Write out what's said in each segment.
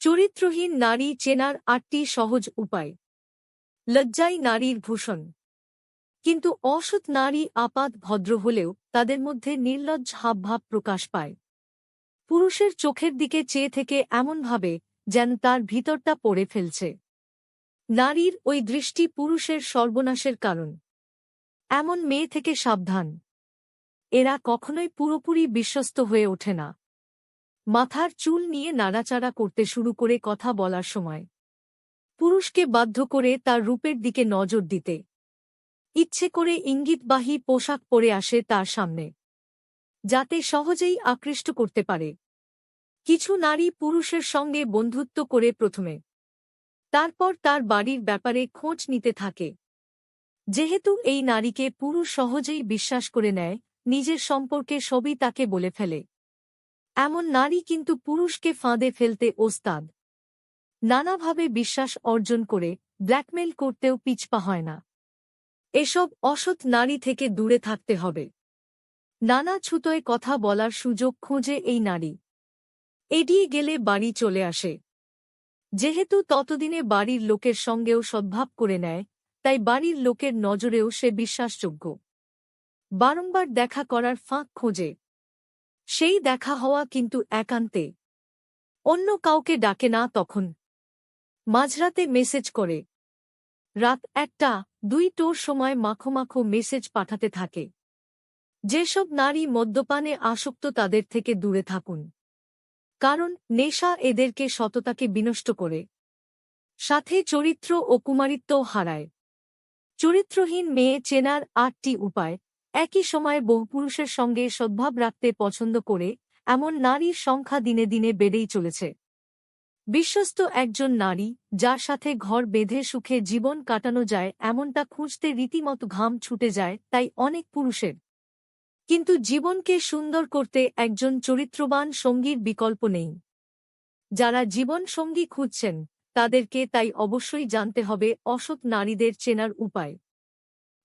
চরিত্রহীন নারী চেনার আটটি সহজ উপায়। লজ্জাই নারীর ভূষণ। কিন্তু অসৎ নারী আপাত ভদ্র হলেও তাদের মধ্যে নির্লজ্জ হাবভাব প্রকাশ পায়। পুরুষের চোখের দিকে চেয়ে থেকে এমনভাবে যেন তার ভিতরটা পড়ে ফেলছে। নারীর ওই দৃষ্টি পুরুষের সর্বনাশের কারণ। এমন মেয়ে থেকে সাবধান। এরা কখনোই পুরোপুরি বিশ্বস্ত হয়ে ওঠে না। মাথার চুল নিয়ে নাড়াচাড়া করতে শুরু করে কথা বলার সময়। পুরুষকে বাধ্য করে তার রূপের দিকে নজর দিতে। ইচ্ছে করে ইঙ্গিতবাহী পোশাক পরে আসে তার সামনে। যাতে সহজেই আকৃষ্ট করতে পারে। কিছু নারী পুরুষের সঙ্গে বন্ধুত্ব করে প্রথমে। তারপর তার বাড়ির ব্যাপারে খোঁজ নিতে থাকে। যেহেতু এই নারীকে পুরুষ সহজেই বিশ্বাস করে নেয়, নিজের সম্পর্কে সবই তাকে বলে ফেলে। এমন নারী কিন্তু পুরুষকে ফাঁদে ফেলতে ওস্তাদ। নানাভাবে বিশ্বাস অর্জন করে ব্ল্যাকমেল করতেও পিছপা হয় না। এসব অসৎ নারী থেকে দূরে থাকতে হবে। নানা ছুতোয় কথা বলার সুযোগ খুঁজে এই নারী। এড়িয়ে গেলে বাড়ি চলে আসে। যেহেতু ততদিনে বাড়ির লোকের সঙ্গেও সদ্ভাব করে নেয়, তাই বাড়ির লোকের নজরেও সে বিশ্বাসযোগ্য। বারংবার দেখা করার ফাঁক খোঁজে। সেই দেখা হওয়া কিন্তু একান্তে। অন্য কাউকে ডাকে না তখন। মাঝরাতে মেসেজ করে। রাত একটা, দুই টোর সময় মাখো মাখো মেসেজ পাঠাতে থাকে। যেসব নারী মদ্যপানে আসক্ত তাদের থেকে দূরে থাকুন। কারণ নেশা এদেরকে সততাকে বিনষ্ট করে। সাথে চরিত্র ও কুমারিত্বও হারায়। চরিত্রহীন মেয়ে চেনার আটটি উপায়। একই সময়ে বহুপুরুষের সঙ্গে সদ্ভাব রাখতে পছন্দ করে এমন নারীর সংখ্যা দিনে দিনে বেড়েই চলেছে। বিশ্বস্ত একজন নারী যার সাথে ঘর বেঁধে সুখে জীবন কাটানো যায় এমনটা খুঁজতে রীতিমতো ঘাম ছুটে যায় তাই অনেক পুরুষের। কিন্তু জীবনকে সুন্দর করতে একজন চরিত্রবান সঙ্গীর বিকল্প নেই। যারা জীবন সঙ্গী খুঁজছেন তাদেরকে তাই অবশ্যই জানতে হবে অসৎ নারীদের চেনার উপায়।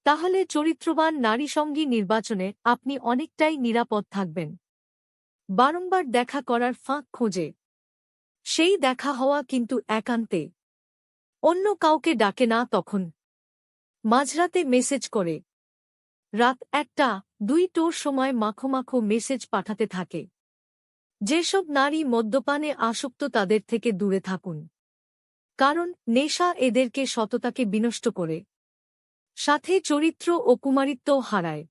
তাহলে চরিত্রবান নারী সঙ্গী নির্বাচনে আপনি অনেকটাই নিরাপদ থাকবেন। বারংবার দেখা করার ফাঁক খোঁজে। সেই দেখা হওয়া কিন্তু একান্তে। অন্য কাউকে ডাকে না তখন। মাঝরাতে মেসেজ করে। রাত একটা, দুই টোর সময় মাখো মাখো মেসেজ পাঠাতে থাকে। যেসব নারী মদ্যপানে আসক্ত তাদের থেকে দূরে থাকুন। কারণ নেশা এদেরকে সততাকে বিনষ্ট করে। সাথে চরিত্র ও কুমারিত্বও হারায়।